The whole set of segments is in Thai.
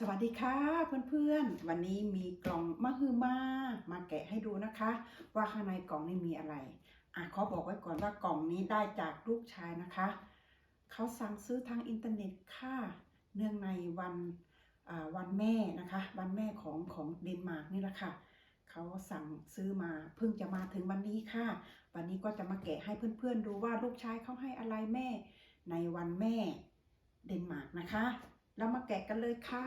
สวัสดีค่ะเพื่อนๆ วันนี้มีกล่องมะฮือมามาแกะให้ดูนะคะ ว่าข้างในกล่องนี้มีอะไรอะขอบอกไว้ก่อนว่ากล่องนี้ได้จากลูกชายนะคะ เขาสั่งซื้อทางอินเทอร์เน็ตค่ะ เนื่องในวันวันแม่นะคะ วันแม่ของของเดนมาร์กนี่แหละค่ะเขาสั่งซื้อมาเพิ่งจะมาถึงวันนี้ค่ะ วันนี้ก็จะมาแกะให้เพื่อนๆดูว่าลูกชายเขาให้อะไรแม่ ในวันแม่เดนมาร์กนะคะ เรามาแกะกันเลยค่ะ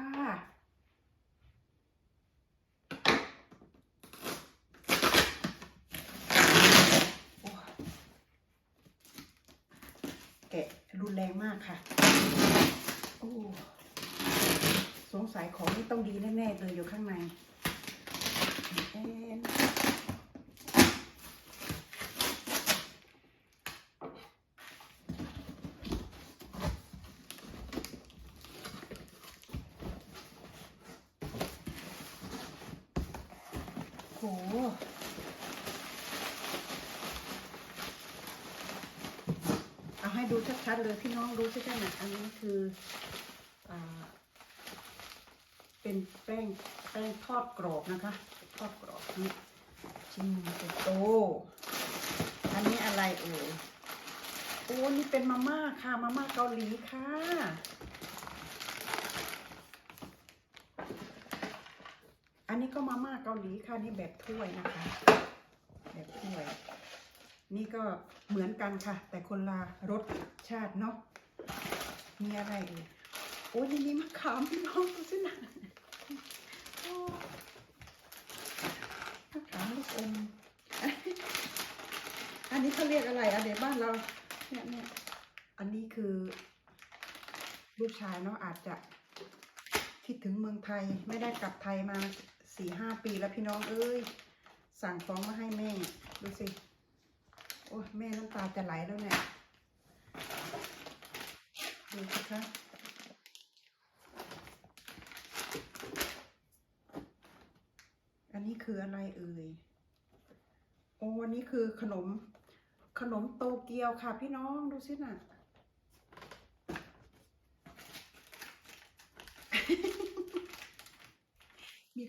แกะรุนแรงมากค่ะ โอ้สงสัยของนี่ต้องดีแน่ ๆ เลยอยู่ข้างใน เอาให้ดูชัดๆเลยพี่น้องดูชัดๆหน่อยอันนี้คืออเป็นแป้งแป้งทอดกรอบนะคะ ทอดกรอบนี่ชิ้นหนึ่งโต อันนี้อะไรเอ่ยโอ้นี่เป็นมาม่าค่ะ มาม่าเกาหลีค่ะ อันนี้ก็มาม่าเกาหลีค่ะนี่แบบถ้วยนะคะ แบบถ้วย นี่ก็เหมือนกันค่ะ แต่คนละรสชาติเนาะมีอะไรเอ่ยโอ้ยนี่มะขามพี่น้องดูสินะมะขามลูกอมอันนี้เขาเรียกอะไรอะเดี๋ยวบ้านเราเนี่ยเนี่ยอันนี้คือ ลูกชายเนาะอาจจะ คิดถึงเมืองไทยไม่ได้กลับไทยมาสี่ห้าปีแล้วพี่น้องเอ้ย สั่งของมาให้แม่ ดูสิ โอ้แม่น้ำตาจะไหลแล้วเนี่ย ดูสิคะอันนี้คืออะไรเอ่ย โอ้อันนี้คือขนมขนมโตเกียวค่ะพี่น้องดูสิน่ะ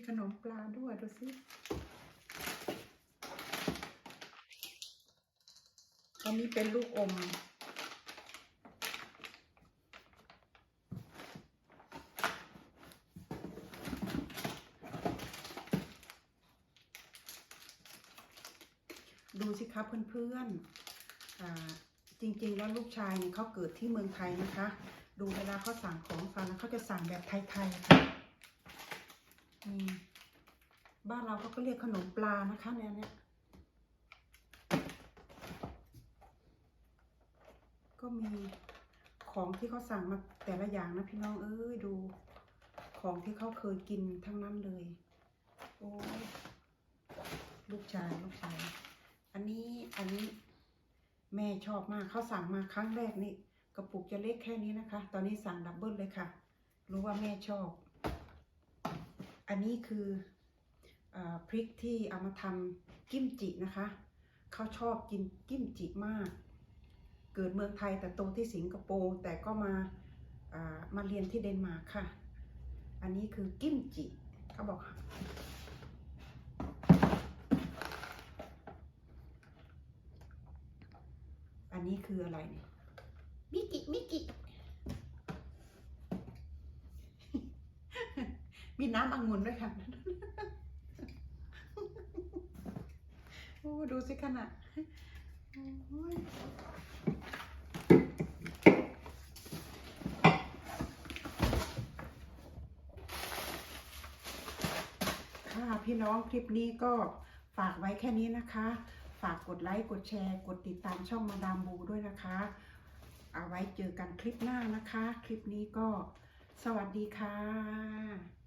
ข นมปลาด้วยดูสิอันนี้เป็นลูกอม ดูสิครับเพื่อนๆอ่าจริงๆ แล้วลูกชายเนี่ยเขาเกิดที่เมืองไทยนะคะ ดูเวลาเขาสั่งของฟันแล้วเขาจะสั่งแบบไทยๆค่ะ บ้านเราเขาก็เรียกขนมปลานะคะเนี่ยเนี่ยก็มีของที่เขาสั่งมาแต่ละอย่างนะพี่น้องเอ้ยดูของที่เขาเคยกินทั้งนั้นเลย โอ้ยลูกชายลูกชาย อันนี้อันนี้แม่ชอบมากเขาสั่งมาครั้งแรกนี่กระปุกจะเล็กแค่นี้นะคะ ตอนนี้สั่งดับเบิลเลยค่ะ รู้ว่าแม่ชอบ อันนี้คืออพริกที่เอามาทำกิมจินะคะ เขาชอบกินกิมจิมาก เกิดเมืองไทยแต่โตที่สิงคโปร์แต่ก็มาอ่ามาเรียนที่เดนมาร์กค่ะ อันนี้คือกิมจิเขาบอกอันนี้คืออะไรเนี่ยมิกิมิกิ มีน้ำองุ่นด้วยค่ะโอ้ดูสิขนาดค่ะพี่น้องคลิปนี้ก็ฝากไว้แค่นี้นะคะ ฝากกดไลค์ กดแชร์ กดติดตามช่องมาดามบูด้วยนะคะ เอาไว้เจอกันคลิปหน้านะคะ คลิปนี้ก็สวัสดีค่ะ